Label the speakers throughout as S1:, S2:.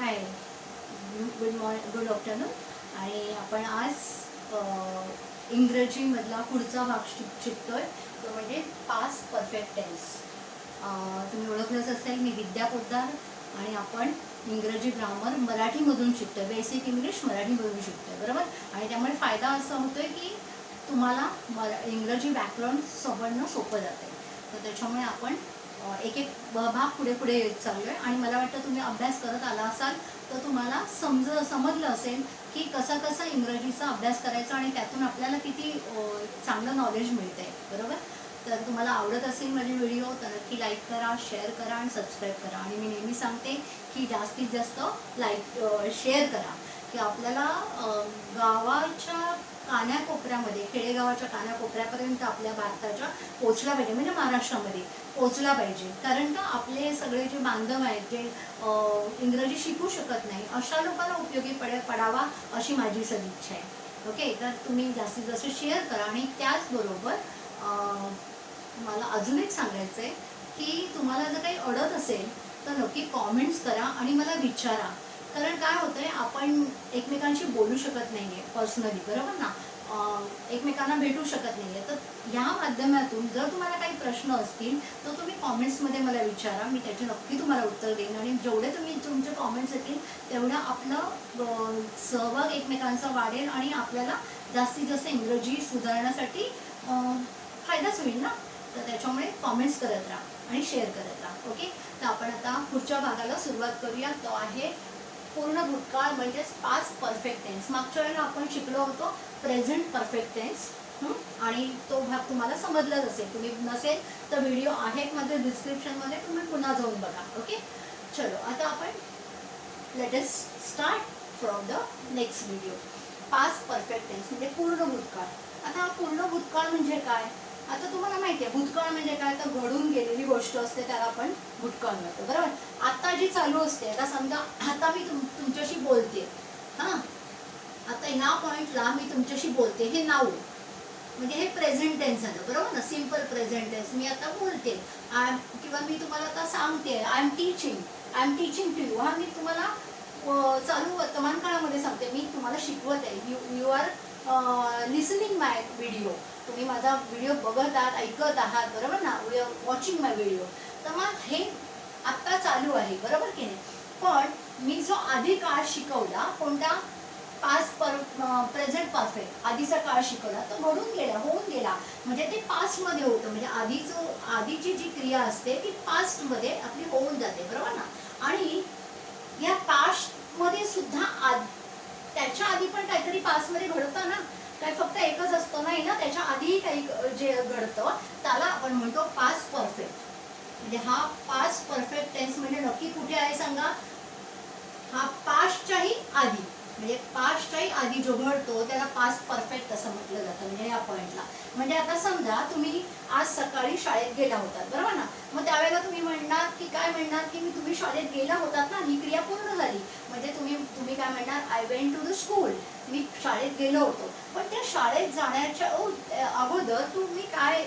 S1: Hi good morning good afternoon आणि आपण आज इंग्रजीमधला पुढचा भाग शिक शिकतोय. तो म्हणजे पास परफेक्ट टेन्स तुम्ही ओळखलंच असेल मी विद्या पोद्दार आणि आपण इंग्रजी ग्रामर मराठीमधून शिकतोय. बेसिक इंग्लिश मराठीमधून शिकतोय बरोबर? आणि त्यामुळे फायदा असा होतोय की तुम्हाला मरा इंग्रजी व्याकरण समजणं सोपं जाते तर त्याच्यामुळे आपण एक एक भाग पुढे पुढे येत चाललो आहे आणि मला वाटतं तुम्ही अभ्यास करत आला असाल तर तुम्हाला समज समजलं असेल की कसा कसा इंग्रजीचा अभ्यास करायचा आणि त्यातून आपल्याला किती चांगलं नॉलेज मिळतंय. बरोबर? तर तुम्हाला आवडत असेल माझे व्हिडिओ तर नक्की लाईक करा शेअर करा आणि सबस्क्राईब करा. आणि मी नेहमी सांगते की जास्तीत जास्त लाईक शेअर करा. की आपल्याला गावाच्या कान्याकोपऱ्यामध्ये खेडेगावाच्या कान्याकोपऱ्यापर्यंत आपल्या भारताच्या पोचला पाहिजे म्हणजे महाराष्ट्रामध्ये पोचला पाहिजे. कारण का आपले सगळे जे बांधव आहेत जे इंग्रजी शिकू शकत नाही अशा लोकांना उपयोगी पड पडावा अशी माझी सदिच्छा आहे. ओके? तर तुम्ही जास्तीत जास्त शेअर करा. आणि त्याचबरोबर मला अजून एक सांगायचं आहे की तुम्हाला जर काही अडत असेल तर नक्की कॉमेंट्स करा आणि मला विचारा. कारण काय होतंय आपण एकमेकांशी बोलू शकत नाहीये पर्सनली बरोबर ना? एकमेकांना भेटू शकत नाहीये. तर ह्या माध्यमातून जर तुम्हाला काही प्रश्न असतील तर तुम्ही कॉमेंट्समध्ये मला विचारा. मी त्याचे नक्की तुम्हाला उत्तर देईन. आणि जेवढे तुम्ही तुमचे कॉमेंट्स येतील तेवढं आपलं सहभाग एकमेकांचा वाढेल आणि आपल्याला जास्तीत जास्त इंग्रजी सुधारण्यासाठी फायदाच होईल ना? तर त्याच्यामुळे कॉमेंट्स करत राहा आणि शेअर करत राहा. ओके तर आपण आता पुढच्या भागाला सुरुवात करूया. तो आहे पूर्ण भूतकाळ म्हणजेच पाच परफेक्ट टेन्स मागच्या वेळेला आपण शिकलो होतो प्रेझेंट परफेक्ट टेन्स आणि तो भाग तुम्हाला समजलाच असेल. तुम्ही नसेल तर व्हिडिओ आहे माझ्या डिस्क्रिप्शनमध्ये तुम्ही पुन्हा जाऊन बघा ओके चलो आता आपण latest start from the next video पाच परफेक्ट टेन्स म्हणजे पूर्ण भूतकाळ. आता हा पूर्ण भूतकाळ म्हणजे काय? आता तुम्हाला माहिती आहे भूतकाळ म्हणजे काय? तर घडून गेलेली गोष्ट असते त्याला आपण भूतकाळ म्हणतो बरोबर आता जी चालू असते आता समजा आता मी तुम तुमच्याशी बोलते. हां? आता ह्या पॉईंटला मी तुमच्याशी बोलते. हे नाव. म्हणजे हे प्रेझेंट टेन्स झालं बरोबर ना? सिंपल प्रेझेंट टेन्स मी आता बोलते. आय किंवा मी तुम्हाला आता सांगते. I am teaching I am teaching to you हा मी तुम्हाला चालू वर्तमान काळामध्ये सांगते. मी तुम्हाला शिकवत आहे. You you are listening my video तुम्ही माझा व्हिडिओ बघत आहात ऐकत आहात. बरोबर ना? We are watching my video तर मग हे आत्ता चालू आहे बरोबर की नाही? पण मी जो आधी काळ शिकवला कोणता? पास पर प्रेझेंट परफेक्ट आधीचा काळ शिकवला तो घडून गेला होऊन गेला. म्हणजे ते पास्टमध्ये होतं. म्हणजे आधी जो आधीची जी क्रिया असते ती पास्टमध्ये आपली होऊन जाते बरोबर ना? आणि या पास्टमध्ये सुद्धा आद त्याच्या आधी पण काहीतरी पास्टमध्ये घडतं ना? काय फक्त एकच असतं नाही ना? त्याच्या आधीही काही जे घडतं त्याला आपण म्हणतो पास्ट परफेक्ट म्हणजे हा पास्ट परफेक्ट टेन्स म्हणजे नक्की कुठे आहे सांगा? हा पास्टच्याही आधी म्हणजे पास्टच्याही आधी जो घडतो त्याला पास्ट परफेक्ट असं म्हटलं जातं म्हणजे या पॉईंटला म्हणजे आता समजा तुम्ही आज सकाळी शाळेत गेला होतात बरोबर ना? मग त्यावेळेला तुम्ही म्हणणार की काय म्हणणार की मी तुम्ही शाळेत गेला होतात ना ही क्रिया पूर्ण झाली. म्हणजे तुम्ही तुम्ही काय म्हणणार I went to the school मी शाळेत गेलो होतो. पण त्या शाळेत जाण्याच्या अगोदर तुम्ही काय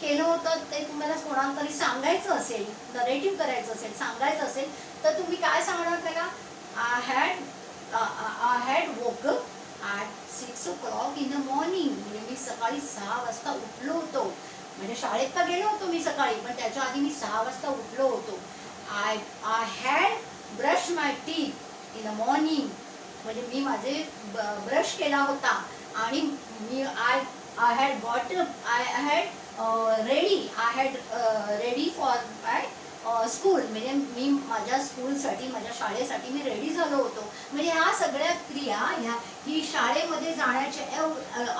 S1: केलं होतं ते तुम्हाला कोणातरी सांगायचं असेल नरेटिव्ह करायचं असेल सांगायचं असेल तर तुम्ही काय सांगणार त्याला? I had I had woke at six o'clock in the morning म्हणजे मी सकाळी सहा वाजता उठलो होतो. म्हणजे शाळेत तर गेलो होतो मी सकाळी पण त्याच्या आधी मी सहा वाजता उठलो होतो. I I had brush my teeth in the morning म्हणजे मी माझे ब्रश केला होता. आणि मी I I had got I had ready I had ready for my school म्हणजे मी माझ्या स्कूलसाठी माझ्या शाळेसाठी मी रेडी झालो होतो. म्हणजे ह्या सगळ्या क्रिया ह्या ही शाळेमध्ये जाण्याच्या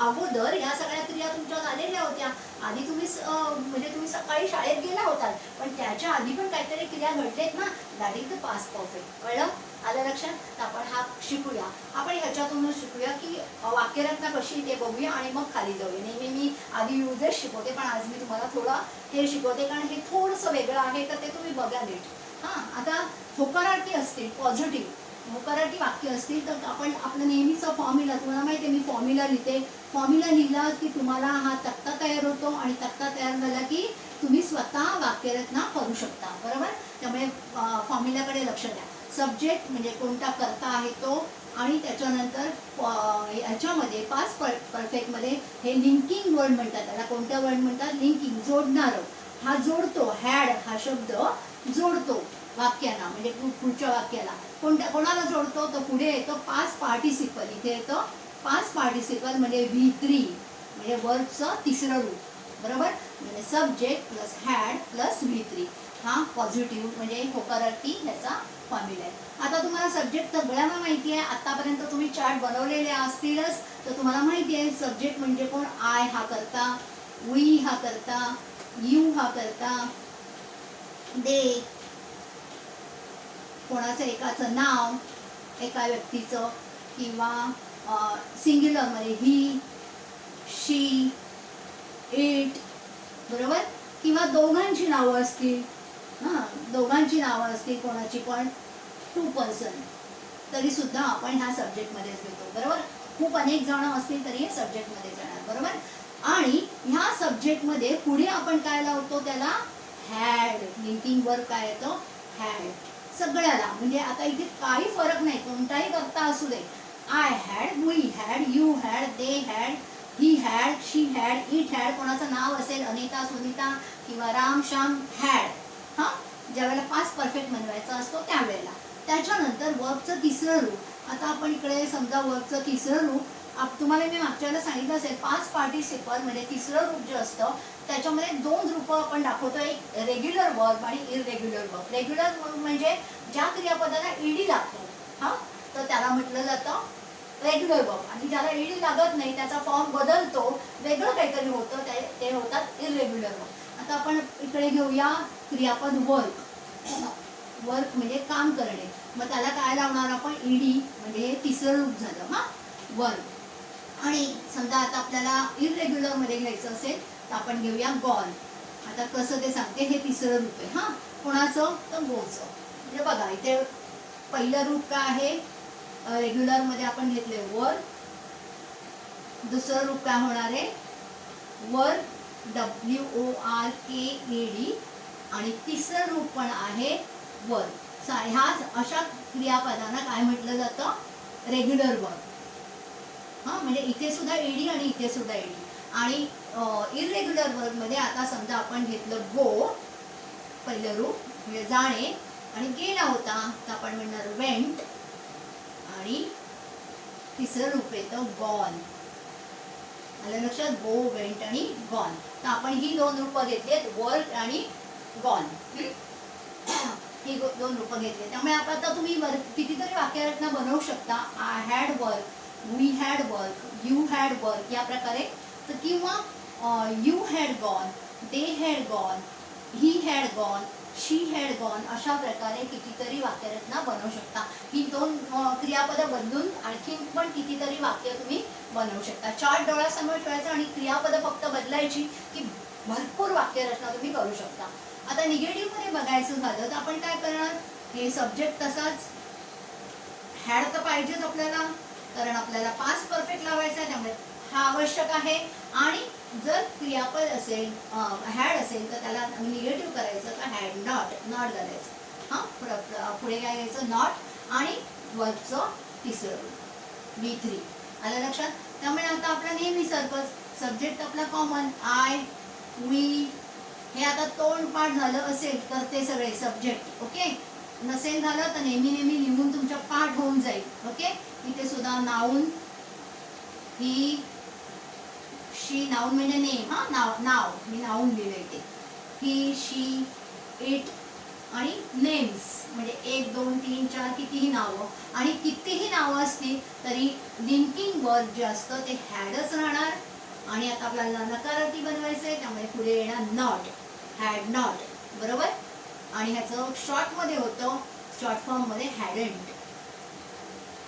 S1: अगोदर ह्या सगळ्या क्रिया तुमच्या झालेल्या होत्या. आधी तुम्ही म्हणजे तुम्ही सकाळी शाळेत गेला होतात. पण त्याच्या आधी पण काहीतरी क्रिया घडलेत ना? That is the past perfect कळलं? आलं लक्षात? तर आपण हा शिकूया. आपण ह्याच्यातूनच शिकूया की वाक्यरत्ना वाक्यरचना कशी ते बघूया आणि मग खाली जाऊया. नेहमी मी आधी युजेस शिकवते पण आज मी तुम्हाला थोडं हे शिकवते कारण हे थोडंसं वेगळं आहे तर ते तुम्ही बघा नीट. हां आता होकारार्थी असतील पॉझिटिव्ह होकारार्थी वाक्य असतील तर आपण आपलं नेहमीचा फॉर्म्युला तुम्हाला माहिती आहे मी फॉर्म्युला लिहिते. फॉर्म्युला लिहिला की तुम्हाला हा तक्ता तयार होतो आणि तक्ता तयार झाला की तुम्ही स्वतः वाक्यरचना करू शकता. बरोबर? त्यामुळे फॉर्म्युल्याकडे लक्ष द्या. सब्जेक्ट म्हणजे कोणता करता आहे तो आणि त्याच्यानंतर ह्याच्यामध्ये याच्यामध्ये पास पर परफेक्टमध्ये हे लिंकिंग वर्ड म्हणतात. त्याला कोणत्या वर्ड म्हणतात? लिंकिंग जोडणारं. हा जोडतो हॅड हा शब्द जोडतो वाक्यांना म्हणजे पुढच्या वाक्याला. कोणत्या कोणाला जोडतो? तर पुढे येतो पास पार्टिसिपल इथे येतो पास पार्टिसिपल म्हणजे व्ही थ्री म्हणजे वर्बचं तिसरं रूप. बरोबर? म्हणजे subject plus had plus V three हा पॉझिटिव्ह म्हणजे होकारार्थी ह्याचा फॉर्म्युला आहे. आता तुम्हाला सब्जेक्ट सगळ्यांना माहिती आहे. आतापर्यंत तुम्ही चार्ट बनवलेले असतीलच तर तुम्हाला माहिती आहे सब्जेक्ट म्हणजे कोण? आय हा करता वी हा करता यू हा करता. दे. कोणाचं एकाचं नाव एका व्यक्तीचं किंवा सिंग्युलरमध्ये ही शी इट बरोबर? किंवा दोघांची नावं असतील हां दोघांची नावं असतील कोणाची पण टू पर्सन तरी सुद्धा आपण ह्या सब्जेक्टमध्येच घेतो बरोबर? खूप अनेक जण असतील तरी हे सब्जेक्टमध्ये जाणार बरोबर? आणि ह्या सब्जेक्टमध्ये पुढे आपण काय लावतो त्याला? हॅड लिंकिंग वर्क काय येतो? हॅड सगळ्याला. म्हणजे आता इथे काही फरक नाही कोणताही करता असू दे. I had we had you had they had he had she had it had कोणाचं नाव असेल अनिता सुनीता किंवा राम श्याम हॅड ज्यावेळेला पास परफेक्ट बनवायचा असतो त्यावेळेला. त्याच्यानंतर वर्कचं तिसरं रूप आता आपण इकडे समजा वर्कचं तिसरं रूप आप तुम्हाला मी मागच्या वेळेला सांगितलं असेल पाच पार्टिसिपल म्हणजे तिसरं रूप जे असतं त्याच्यामध्ये दोन रूपं आपण दाखवतो एक रेग्युलर वर्क आणि इरेग्युलर वर्क रेग्युलर वर्क म्हणजे ज्या क्रियापदाला ईडी लागतो. हां? तर त्याला म्हटलं जातं रेग्युलर वर्क आणि ज्याला ईडी लागत नाही त्याचा फॉर्म बदलतो. वेगळं काहीतरी होतं ते ते होतात इरेग्युलर वर्क आता आपण इकडे घेऊया. क्रियापद वर्क वर्क म्हणजे काम करणे. मग त्याला काय लावणार आपण? ईडी म्हणजे हे तिसरं रूप झालं हा? वर्क आणि समजा आता आपल्याला इरेग्युलरमध्ये घ्यायचं असेल तर आपण घेऊया गॉन आता कसं ते सांगते? हे तिसरं रूप आहे हां? कोणाचं? तर गोचं. म्हणजे बघा इथे पहिलं रूप काय आहे? रेग्युलरमध्ये आपण घेतले वर दुसरं रूप काय होणार आहे? वर W O R K A D आणि तिसरं रूप पण आहे वर. ह्याच अशा क्रियापदांना काय म्हटलं जातं? रेग्युलर वर्क हां म्हणजे इथे सुद्धा एडी आणि इथे सुद्धा एडी आणि इरेग्युलर वर्कमध्ये आता समजा आपण घेतलं गो पहिलं रूप म्हणजे जाणे आणि गेला होता तर आपण म्हणणार वेंट आणि तिसरं रूप येतं गॉन आलं लक्षात? गो वेंट आणि गॉन तर आपण ही दोन रूपं घेतलीत वर्क आणि गॉन ही दोन रूपं घेतली. त्यामुळे आपण आता तुम्ही वर कितीतरी वाक्यरचना बनवू शकता. I had work we had work you had work या प्रकारे. तर किंवा you had gone they had gone he had gone she had gone अशा प्रकारे कितीतरी वाक्यरचना बनवू शकता. ही दोन क्रियापद क्रियापदं बदलून आणखी पण कितीतरी वाक्य तुम्ही बनवू शकता. चार डोळ्यासमोर ठेवायचं आणि क्रियापदं फक्त बदलायची की भरपूर वाक्यरचना तुम्ही करू शकता. आता निगेटिव्हमध्ये बघायचं झालं तर आपण काय करणार? हे सब्जेक्ट तसाच हॅड तर पाहिजेच आपल्याला कारण आपल्याला पास परफेक्ट लावायचा आहे त्यामुळे हा आवश्यक आहे. आणि जर क्रियापद असेल हॅड असेल तर त्याला निगेटिव्ह करायचं तर हॅड नॉट नॉट करायचं. हां पुढे काय घ्यायचं? नॉट आणि वर्कचं तिसरं बी थ्री आलं लक्षात? त्यामुळे आता आपला नेहमी सर्कस सब्जेक्ट आपला कॉमन आय वी हे आता तोंड पाठ झालं असेल तर ते सगळे सब्जेक्ट ओके नसेल झालं तर नेहमी नेहमी लिहून तुमच्या पाठ होऊन जाईल ओके इथे सुद्धा नाऊन ही शी नाऊन म्हणजे नेम हा नाव नाव मी नाऊन लिहिलं इथे. ही शी इट आणि नेम्स म्हणजे एक दोन तीन चार कितीही नावं आणि कितीही नावं असतील तरी लिंकिंग वर्ड जे असतं ते हॅडच राहणार आणि आता आपल्याला नकारार्थी बनवायचं आहे त्यामुळे पुढे येणार नॉट हॅड नॉट बरोबर? आणि ह्याचं शॉर्टमध्ये होतं शॉर्ट फॉर्ममध्ये हॅडंट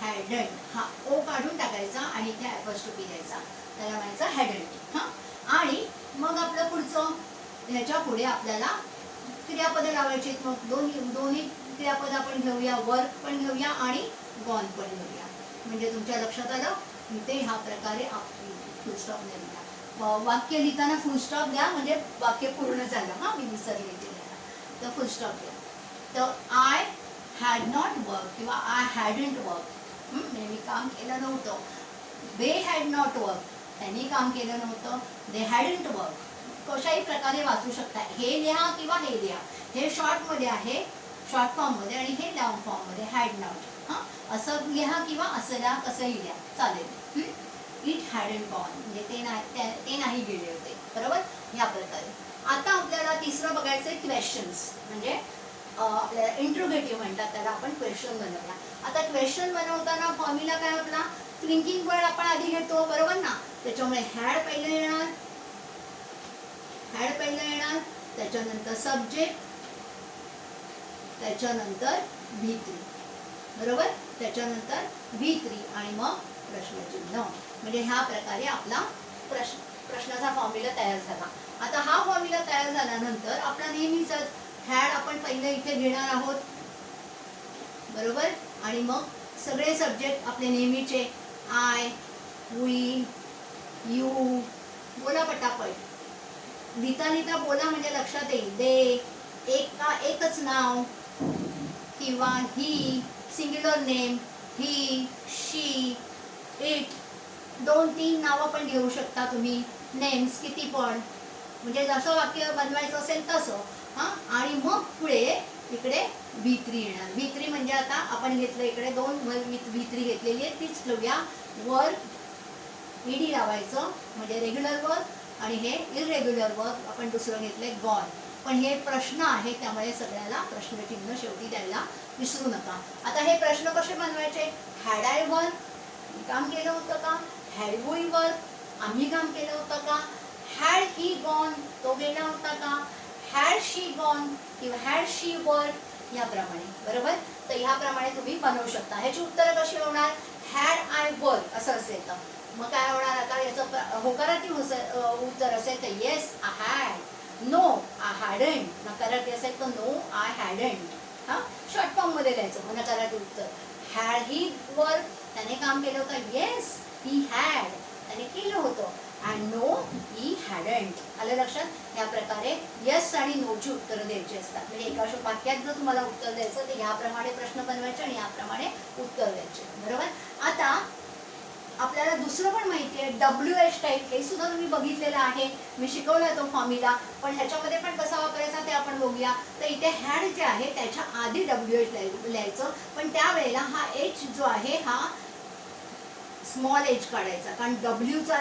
S1: हॅडंट हा ओ काढून टाकायचा आणि इथे पी द्यायचा. त्याला म्हणायचं हॅडंट हां? आणि मग आपलं पुढचं ह्याच्या पुढे आपल्याला क्रियापद लावायची आहेत. मग दोन्ही दोन्ही क्रियापद आपण घेऊया वर्क पण घेऊया आणि गॉन पण घेऊया. म्हणजे तुमच्या लक्षात आलं? ते ह्या प्रकारे फुलस्टॉप लिहिला. वाक्य लिहिताना फुलस्टॉप द्या म्हणजे वाक्य पूर्ण झालं. हां मी विसरले तर फुलस्टॉप द्या. तर आय हॅड नॉट वर्क किंवा आय हॅडंट वर्क म्हणजे मी काम केलं नव्हतं. दे हॅड नॉट वर्क त्यांनी काम केलं नव्हतं. दे हॅडंट वर्क कशाही प्रकारे वाचू शकता. हे लिहा किंवा हे लिहा. हे शॉर्टमध्ये आहे शॉर्ट फॉर्ममध्ये आणि हे लॉंग फॉर्ममध्ये हॅड नॉट हां असं लिहा किंवा असं लिहा कसंही लिहा. चालेल. इट हॅडन गॉन म्हणजे ते नाही ते नाही गेले होते. बरोबर? या प्रकारे. आता आपल्याला तिसरं बघायचं आहे क्वेश्चन्स म्हणजे आपल्याला इंट्रोगेटिव्ह म्हणतात त्याला आपण क्वेश्चन बनवला आता क्वेश्चन बनवताना फॉर्म्युला काय होता? थिंकिंग वर्ड आपण आधी घेतो बरोबर ना? त्याच्यामुळे हॅड पहिलं येणार. हॅड पहिलं येणार. त्याच्यानंतर सब्जेक्ट त्याच्यानंतर व्ही थ्री बरोबर? त्याच्यानंतर व्ही थ्री आणि मग प्रश्नचिन्ह. म्हणजे ह्या प्रकारे आपला प्रश्न प्रश्नाचा फॉर्म्युला तयार झाला. आता हा फॉर्म्युला तयार झाल्यानंतर आपला नेहमीच हॅड आपण पहिले इथे घेणार आहोत. बरोबर? आणि मग सगळे सब्जेक्ट आपले नेहमीचे आय वी यू बोला पटापट. लिहिता लिहिता बोला म्हणजे लक्षात येईल. दे एक का एकच नाव किंवा ही singular name he she it दोन तीन नावं पण घेऊ शकता तुम्ही. नेम्स किती पण. म्हणजे जसं वाक्य बनवायचं असेल तसं. हां? आणि मग पुढे इकडे भित्री येणार. भित्री म्हणजे आता आपण घेतलं इकडे दोन भित्री घेतलेली आहे. तीच ठेवूया. वर ईडी लावायचं. म्हणजे रेग्युलर वर्क आणि हे इरेग्युलर वर्क आपण दुसरं घेतलंय गॉन पण हे प्रश्न आहे त्यामुळे सगळ्याला प्रश्नचिन्ह शेवटी द्यायला विसरू नका. आता हे प्रश्न कसे बनवायचे? हॅड आय वन काम केलं होतं का? हॅड वी वर्क आम्ही काम केलं होतं का? हॅड ही गॉन तो गेला होता का? हॅड शी गॉन किंवा हॅड शी वर्क याप्रमाणे. बरोबर? तर ह्याप्रमाणे तुम्ही बनवू शकता. ह्याची उत्तरं कशी होणार? हॅड आय वर्क असं असेल तर. मग काय होणार आता? याचं होकारात्मक उत्तर असेल तर yes I had no I hadn't नकारात्मक असेल तर नो आय हॅडंट हां? शॉर्ट फॉर्ममध्ये लिहायचं. मग उत्तर. हॅड ही वर्क त्याने काम केलं होतं. येस ही हॅड त्याने केलं होतं. अँड नो ही हॅडंट आलं लक्षात? या प्रकारे यस आणि नोची उत्तरं द्यायची असतात. म्हणजे एका वाक्यात जर तुम्हाला उत्तर द्यायचं तर याप्रमाणे प्रश्न बनवायचे आणि याप्रमाणे उत्तर द्यायचे. बरोबर? आता आपल्याला दुसरं पण माहिती आहे. डब्ल्यू एच टाईप हे सुद्धा तुम्ही बघितलेलं आहे. मी शिकवला तो फॉर्म्युला पण ह्याच्यामध्ये पण कसा वापरायचा ते आपण बघूया. तर इथे हॅड जे आहे त्याच्या आधी डब्ल्यू एच लिहायचं. पण त्यावेळेला हा एच जो आहे हा स्मॉल एच काढायचा. कारण डब्ल्यूचा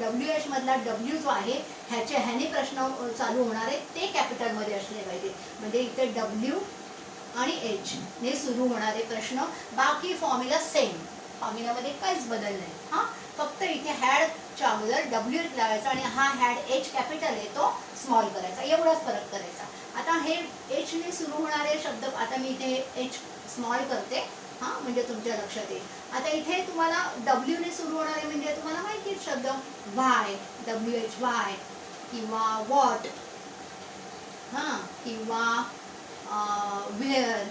S1: डब्ल्यू एच मधला डब्ल्यू जो आहे ह्याचे ह्याने प्रश्न चालू होणार आहे. ते कॅपिटलमध्ये असले पाहिजे. म्हणजे इथे डब्ल्यू आणि एच ने सुरू होणारे प्रश्न. बाकी फॉर्म्युला सेम फॉर्म्युलामध्ये काहीच बदल नाही. हां? फक्त इथे हॅडच्या अगोदर डब्ल्यू एच लावायचा आणि हा हॅड एच कॅपिटल आहे तो स्मॉल करायचा. एवढाच फरक करायचा. आता हे एचने सुरू होणारे शब्द आता मी इथे एच स्मॉल करते. हां म्हणजे तुमच्या लक्षात येईल. आता इथे तुम्हाला डब्ल्यूने सुरू होणारे म्हणजे तुम्हाला माहिती शब्द? वाय डब्ल्यू एच वाय किंवा वॉट हां किंवा वेअर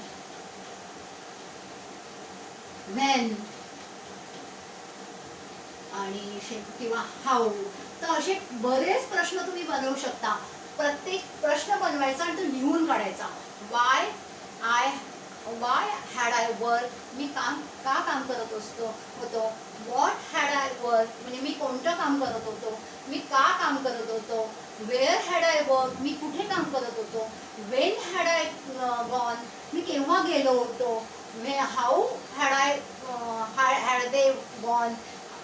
S1: व्हेन आणि शे- किंवा हाऊ तर असे बरेच प्रश्न तुम्ही बनवू शकता. प्रत्येक प्रश्न बनवायचा आणि तो लिहून काढायचा. Why I why had I work मी काम का काम करत असतो? होतो. वॉट हॅड आय वर्क म्हणजे मी कोणतं काम करत होतो? मी का काम करत होतो? वेअर हॅड आय वर्क मी कुठे काम करत होतो? वेन हॅड आय गॉन मी केव्हा गेलो होतो? मे how had I had they gone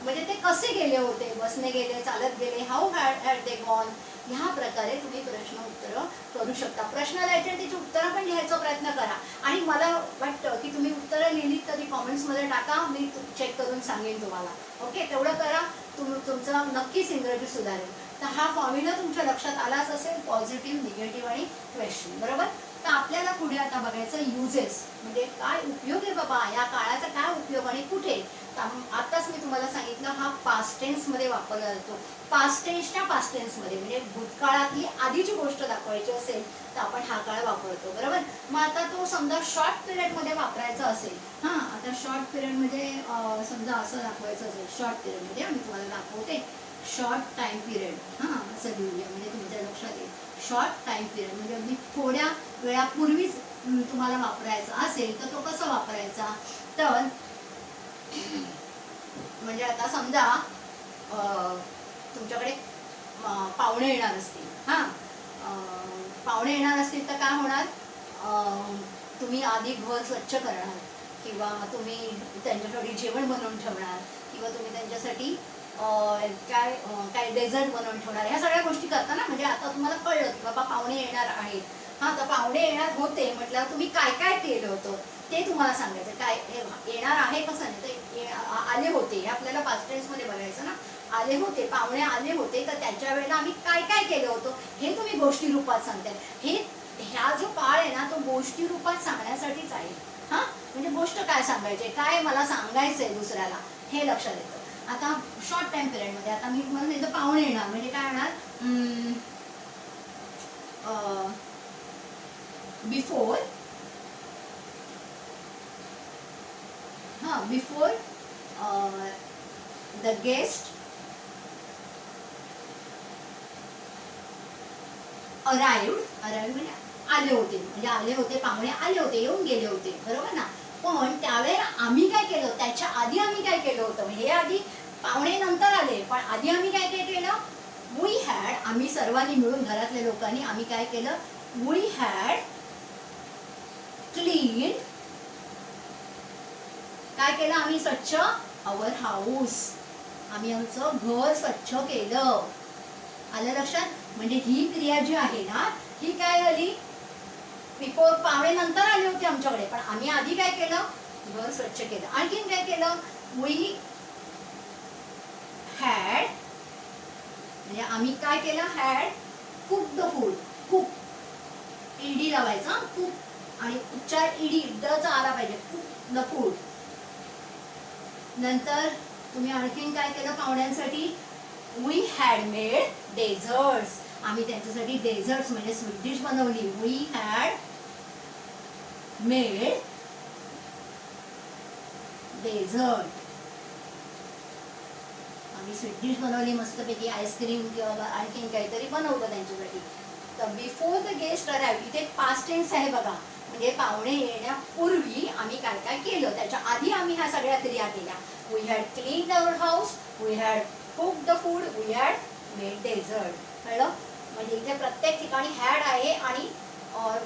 S1: म्हणजे ते कसे गेले होते? बसने गेले चालत गेले how had had they gone ह्या प्रकारे तुम्ही प्रश्न उत्तरं करू शकता. प्रश्न द्यायचे तिचे त्याची उत्तरं पण लिहायचा प्रयत्न करा. आणि मला वाटतं की तुम्ही उत्तरं लिहिलीत तरी कॉमेंट्समध्ये टाका मी चेक करून सांगेन तुम्हाला. ओके तेवढं करा. तुम तुमचं नक्कीच इंग्रजी सुधारेल. तर हा फॉर्म्युला तुमच्या लक्षात आलाच असेल पॉझिटिव्ह निगेटिव्ह आणि क्वेश्चन बरोबर? तर आपल्याला पुढे आता बघायचं युजेस म्हणजे काय उपयोग आहे बाबा? या काळाचा काय उपयोग आणि कुठे? आताच मी तुम्हाला सांगितलं हा पास्ट टेन्समध्ये वापरला जातो. पास्ट टेन्सच्या पास्ट टेन्समध्ये म्हणजे भूतकाळातली आधीची गोष्ट दाखवायची असेल तर आपण हा काळ वापरतो बरोबर? मग आता तो समजा शॉर्ट पिरियडमध्ये वापरायचा असेल हां आता शॉर्ट पिरियडमध्ये समजा असं दाखवायचं असेल शॉर्ट पिरियडमध्ये मी तुम्हाला दाखवते. शॉर्ट टाईम पिरियड हां असं लिहूया म्हणजे तुमच्या लक्षात येईल. शॉर्ट टाईम पिरियड म्हणजे अगदी थोड्या वेळापूर्वीच तुम्हाला वापरायचा असेल तर तो कसा वापरायचा? तर म्हणजे आता समजा तुमच्याकडे पाहुणे येणार असतील. हां? पाहुणे येणार असतील तर काय होणार? तुम्ही आधी घर स्वच्छ करणार. किंवा तुम्ही त्यांच्यासाठी जेवण बनवून ठेवणार. किंवा तुम्ही त्यांच्यासाठी काय काय डेझर्ट बनवून ठेवणार. ह्या सगळ्या गोष्टी करता ना? म्हणजे आता तुम्हाला कळलं की बाबा पाहुणे येणार आहेत. हां तर पाहुणे येणार होते. म्हटल्यावर तुम्ही काय काय केलं होतं? ते तुम्हाला सांगायचं काय हे येणार आहे कसं नाही तर आले होते हे आपल्याला पास्ट टेन्समध्ये बघायचं ना आले होते पाहुणे आले होते तर त्याच्या वेळेला आम्ही काय काय केलं होतं? हे तुम्ही गोष्टी रूपात सांगताय. हे ह्या जो काळ आहे ना तो गोष्टी रूपात सांगण्यासाठीच आहे. हां? म्हणजे गोष्ट काय सांगायची? काय मला सांगायचं आहे दुसऱ्याला? हे लक्षात येतं. आता शॉर्ट टाइम पिरियडमध्ये आता मी तुम्हाला सांगितलं पाहुणे येणार म्हणजे काय येणार बिफोर हां before the guest arrived arrived म्हणजे आले होते म्हणजे आले होते पाहुणे आले होते येऊन गेले होते बरोबर ना? पण त्यावेळेला आम्ही काय केलं? त्याच्या आधी आम्ही काय केलं होतं? म्हणजे हे आधी पाहुणे नंतर आले पण आधी आम्ही काय काय केलं? वी हॅड आम्ही सर्वांनी मिळून घरातल्या लोकांनी आम्ही काय केलं? वी हॅड क्लीन काय केलं? आम्ही स्वच्छ अवर हाऊस आम्ही आमचं घर स्वच्छ केलं. आलं लक्षात? म्हणजे ही क्रिया जी आहे ना ही काय झाली? पिको पावे नंतर आले होते आमच्याकडे. पण आम्ही आधी काय केलं? घर स्वच्छ केलं. आणखीन काय केलं? वी हॅड म्हणजे आम्ही काय केलं? Had cook the food cook E D लावायचा कुक आणि उच्चार ईडी चा आला पाहिजे. कुक द फूड नंतर तुम्ही आणखीन काय केलं पाहुण्यांसाठी? वी हॅड मेड डेझर्ट्स आम्ही त्यांच्यासाठी डेझर्ट्स म्हणजे स्वीट डिश बनवली. वी हॅड मेड डेझर्ट आम्ही स्वीट डिश बनवली मस्तपैकी आईस्क्रीम किंवा आणखीन काहीतरी बनवलं त्यांच्यासाठी. तर बिफोर द गेस्ट अराईव्ह इथे पास्ट टेन्स आहे बघा. म्हणजे पाहुणे येण्यापूर्वी आम्ही काय काय केलं? त्याच्या आधी आम्ही ह्या सगळ्या क्रिया केल्या. We had cleaned our house we had cooked the food we had made dessert कळलं? म्हणजे इथे प्रत्येक ठिकाणी हॅड आहे आणि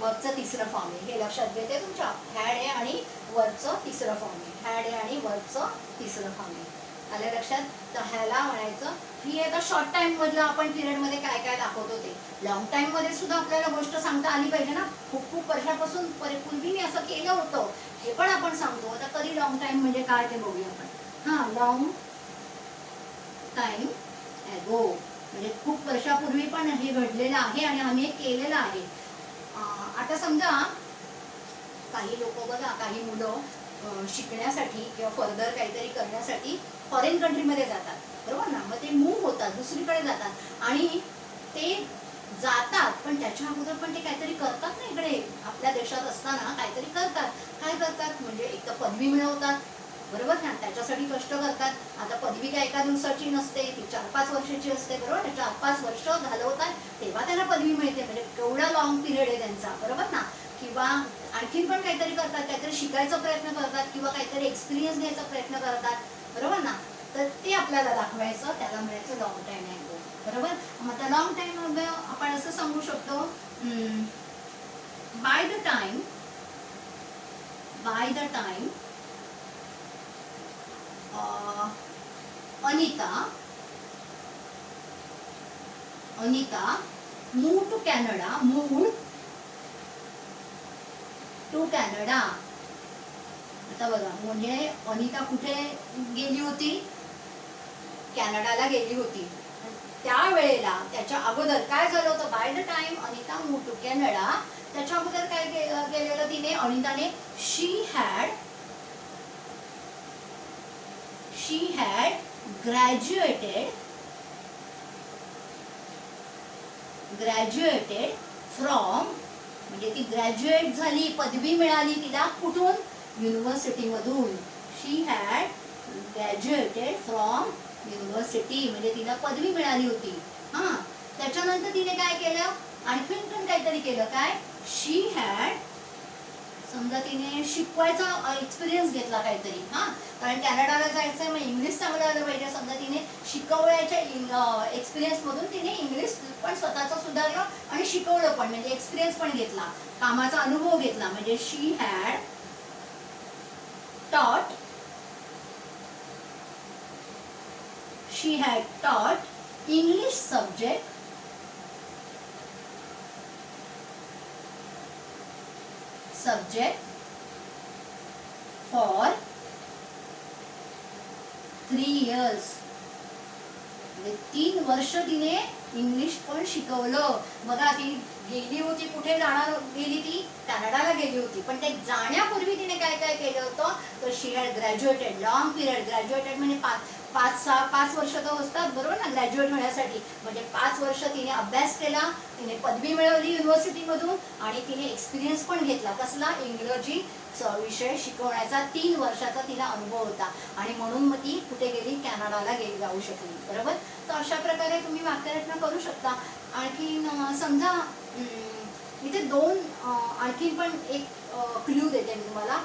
S1: वरचं तिसरं फॉर्म आहे. हे लक्षात घेते तुमच्या. हॅड आहे आणि वरचं तिसरं फॉर्म आहे. हॅड आहे आणि वरचं तिसरं फॉर्म आहे. आलं लक्षात? तर ह्याला म्हणायचं ही आता शॉर्ट टाइम मधलं आपण पिरियडमध्ये काय काय दाखवतो ते. लॉंग टाइममध्ये सुद्धा आपल्याला गोष्ट सांगता आली पाहिजे ना. खूप खूप वर्षापासून पूर्वी मी असं केलं होतं. हे पण आपण सांगतो. आता कधी लॉंग टाइम म्हणजे काय ते बघूया आपण. हा लॉंग टाइम ॲगो म्हणजे खूप वर्षापूर्वी पण हे घडलेलं आहे आणि आम्ही हे केलेलं आहे. आता समजा काही लोक बघा काही मुलं शिकण्यासाठी किंवा फर्दर काहीतरी करण्यासाठी फॉरेन कंट्रीमध्ये जातात. बरोबर ना? मग ते मूव्ह होतात दुसरीकडे जातात. आणि ते जातात पण त्याच्या अगोदर पण ते काहीतरी करतात ना इकडे. आपल्या देशात असताना काहीतरी करतात. काय करतात? म्हणजे एक तर पदवी मिळवतात बरोबर ना? त्याच्यासाठी कष्ट करतात. आता पदवी काय एका दिवसाची नसते ती चार पाच वर्षाची असते बरोबर? ना चार पाच वर्ष घालवतात तेव्हा त्यांना पदवी मिळते. म्हणजे केवढा लॉंग पिरियड आहे त्यांचा बरोबर ना? किंवा आणखीन पण काहीतरी करतात काहीतरी शिकायचा प्रयत्न करतात किंवा काहीतरी एक्सपिरियन्स घ्यायचा प्रयत्न करतात बरोबर ना? तर ते आपल्याला दाखवायचं त्याला म्हणायचं लॉंग टाईम आहे बरोबर? मग आता लॉंग टाईम आपण असं सांगू शकतो by the time by the time Anita. Anita move to Canada move to Canada. आता बघा म्हणजे अनिता कुठे गेली होती? कॅनडाला गेली होती. त्यावेळेला त्याच्या अगोदर काय झालं होतं? By the time Anita move to Canada. त्याच्या अगोदर काय के- केलेलं तिने? अनिताने she had she had graduated graduated from म्हणजे ती ग्रॅज्युएट झाली पदवी मिळाली तिला कुठून? युनिव्हर्सिटीमधून she had graduated from university म्हणजे तिला पदवी मिळाली होती. हां. त्याच्यानंतर तिने काय केलं? आणखीन पण काहीतरी केलं. काय? शी हॅड समजा तिने शिकवायचा एक्सपिरियन्स घेतला काहीतरी हां? कारण कॅनडाला जायचं आहे मग इंग्लिश चांगलं आलं पाहिजे. समजा तिने शिकवण्याच्या एक्सपिरियन्समधून तिने इंग्लिश पण स्वतःचं सुधारलं आणि शिकवलं पण म्हणजे एक्सपिरियन्स पण घेतला. कामाचा अनुभव घेतला. म्हणजे she had taught she had taught English subject subject for 3 years. म्हणजे तीन वर्ष तिने इंग्लिश पण शिकवलं. बघा ती गेली होती कुठे जाणार गेली ती कॅनडाला गेली होती. पण ते जाण्यापूर्वी तिने काय काय केलं होतं? तर she had graduated long period graduated म्हणजे पाच पाच सहा पाच वर्ष तर असतात बरोबर ना? ग्रॅज्युएट होण्यासाठी. म्हणजे पाच वर्ष तिने अभ्यास केला तिने पदवी मिळवली युनिव्हर्सिटीमधून आणि तिने एक्सपिरियन्स पण घेतला. कसला? इंग्रजी विषय शिकवण्याचा तीन वर्षाचा तिला अनुभव होता. आणि म्हणून मग ती कुठे गेली? कॅनडाला गेली जाऊ शकली. बरोबर? तर अशा प्रकारे तुम्ही वाक्यरचना करू शकता. आणखीन समजा इथे दोन आणखीन पण एक क्ल्यू देते मी तुम्हाला.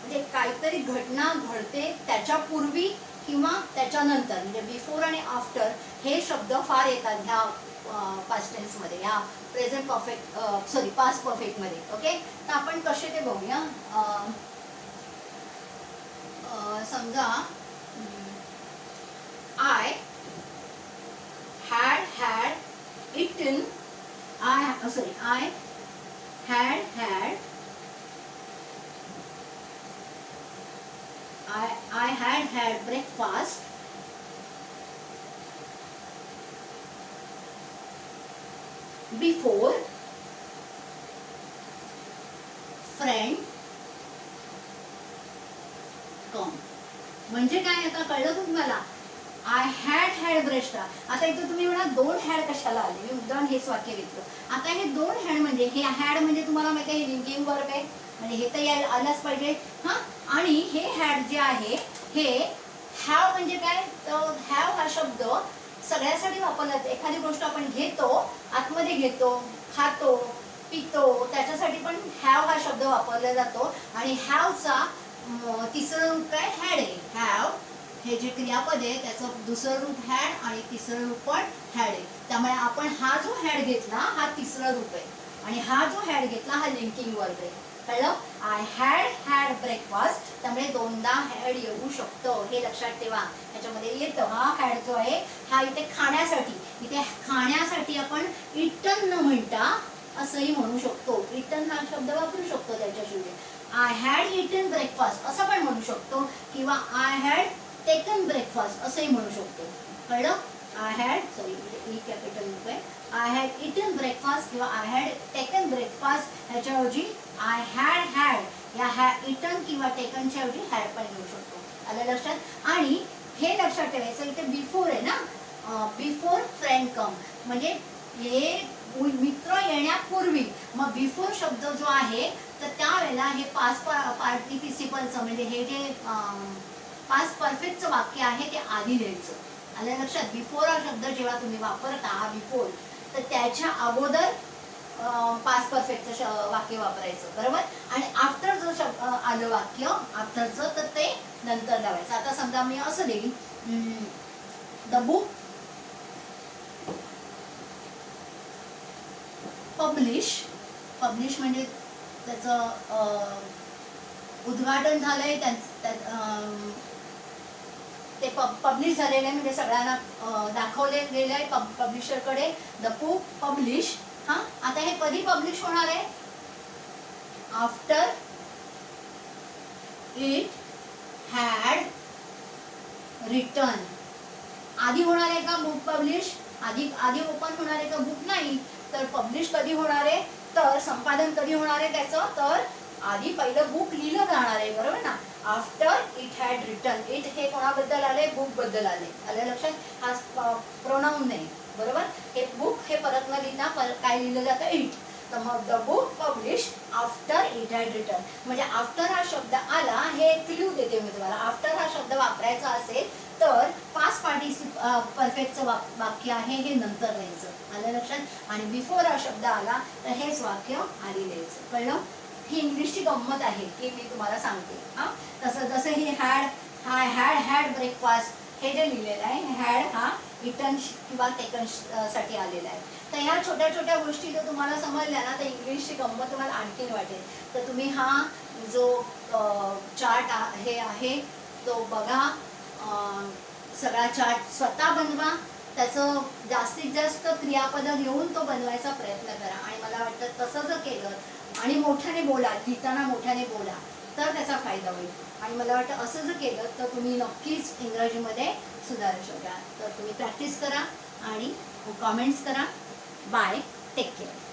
S1: म्हणजे काहीतरी घटना घडते त्याच्यापूर्वी किंवा त्याच्यानंतर म्हणजे बिफोर आणि आफ्टर हे शब्द फार येतात ह्या पास्ट टेन्समध्ये ह्या प्रेझेंट परफेक्ट सॉरी पास्ट परफेक्टमध्ये ओके तर आपण कसे ते बघूया. समजा I had had eaten I sorry I had had I, I had had breakfast. Before friend come. म्हणजे काय आता कळलं तुम्हाला? आय हॅड हॅड ब्रश आता इथं तुम्ही म्हणा दोन हॅड कशाला आले? मी उदाहरण हेच वाक्य घेतलं. आता हे दोन हॅड म्हणजे हे हॅड म्हणजे तुम्हाला माहिती आहे लिंकिंग वर्ब आहे. म्हणजे हे तर यायला आलंच पाहिजे. हा? आणि हे हॅड जे आहे हे हॅव म्हणजे काय? तर हॅव हा शब्द सगळ्यासाठी वापरला जातो. एखादी गोष्ट आपण घेतो आतमध्ये घेतो खातो पितो त्याच्यासाठी पण हॅव हा शब्द वापरला जातो. आणि हॅवचा तिसरं रूप काय? हॅड आहे. हॅव हे जे क्रियापद आहे त्याचं दुसरं रूप हॅड आणि तिसरं रूप पण हॅड आहे. त्यामुळे आपण हा जो हॅड घेतला हा तिसरा रूप आहे. आणि हा जो हॅड घेतला हा लिंकिंग वर्ग आहे. कळलं? आय हॅड हॅड ब्रेकफास्ट त्यामुळे दोनदा हॅड येऊ शकतो हे लक्षात ठेवा. त्याच्यामध्ये येतं हा हॅड जो आहे हा इथे खाण्यासाठी इथे खाण्यासाठी आपण इटन न म्हणता असंही म्हणू शकतो. इटन हा शब्द वापरू शकतो त्याच्याशिवाय आय हॅड इटन ब्रेकफास्ट असं पण म्हणू शकतो. किंवा आय हॅड टेकन ब्रेकफास्ट असंही म्हणू शकतो. कळलं? I had sorry E capital आहे आय हॅड इटन ब्रेकफास्ट किंवा आय हॅड टेकन ब्रेकफास्ट ह्याच्याऐवजी आय हॅड हॅड या हॅ इटन किंवा टेकनच्या ऐवजी हॅड पण घेऊ शकतो. आलं लक्षात? आणि हे लक्षात ठेवायचं इथे बिफोर आहे ना? बिफोर फ्रेंड कम म्हणजे हे मित्र येण्यापूर्वी. मग बिफोर शब्द जो आहे तर त्यावेळेला हे पास पार्टिसिपलचं म्हणजे हे जे पास परफेक्टचं वाक्य आहे ते आधी द्यायचं. आल्या लक्षात? बिफोर हा शब्द जेव्हा तुम्ही वापरता हा बिफोर तर त्याच्या अगोदर पास परफेक्टचं वाक्य वापरायचं बरोबर? आणि आफ्टर जो शब्द आलं वाक्य आफ्टरचं तर ते नंतर लावायचं. आता समजा मी असं देईन द बुक पब्लिश पब्लिश म्हणजे त्याचं अं, उद्घाटन झालंय त्या- अं, ते पब्लिश झालेलं आहे म्हणजे सगळ्यांना दाखवले गेले आहे पब पब्लिशरकडे द बुक पब्लिश हा आता हे कधी पब्लिश होणार आहे? आफ्टर इट हॅड रिटर्न आधी होणार आहे का बुक पब्लिश आधी आधी ओपन होणार आहे का बुक नाही. तर पब्लिश कधी होणार आहे? तर संपादन कधी होणार आहे त्याचं? तर आधी पहिलं बुक लिहिलं जाणार आहे बरोबर ना? After it had return it हे कोणाबद्दल आले बुकबद्दल आले आलं लक्षात? हा प्रोनाऊन नाही. बरोबर? हे बुक हे परत न लिहिता पर काय लिहिलं जातं? इट तर मग the book publish after it had return म्हणजे आफ्टर हा शब्द आला हे क्ल्यू देते मी तुम्हाला. आफ्टर हा शब्द वापरायचा असेल तर पाच पार्टिसिप परफेक्टचं वाक वाक्य आहे हे नंतर लिहायचं. आलं लक्षात? आणि बिफोर हा शब्द आला तर हेच वाक्य आधी लिहायचं. कळलं? ही इंग्लिशची गंमत आहे की मी तुम्हाला सांगते. हां? तसं जसं ही हॅड हा हॅड हॅड ब्रेकफास्ट हे जे लिहिलेलं आहे हॅड हा रिटर्न किंवा टेकनसाठी आलेला आहे. तर ह्या छोट्या छोट्या गोष्टी जर तुम्हाला समजल्या ना तर इंग्लिशची गंमत तुम्हाला आणखीन वाटेल. तर तुम्ही हा जो चार्ट हे आहे तो बघा. सगळा चार्ट स्वतः बनवा. त्याचं जास्तीत जास्त क्रियापद घेऊन तो बनवायचा प्रयत्न करा. आणि मला वाटतं तसं जर केलं आणि मोठ्याने बोला लिहिताना मोठ्याने बोला तर त्याचा फायदा होईल. आणि मला वाटतं असं जर केलं तर तुम्ही नक्कीच इंग्रजीमध्ये सुधारू शकता. तर तुम्ही प्रॅक्टिस करा आणि कॉमेंट्स करा. Bye take care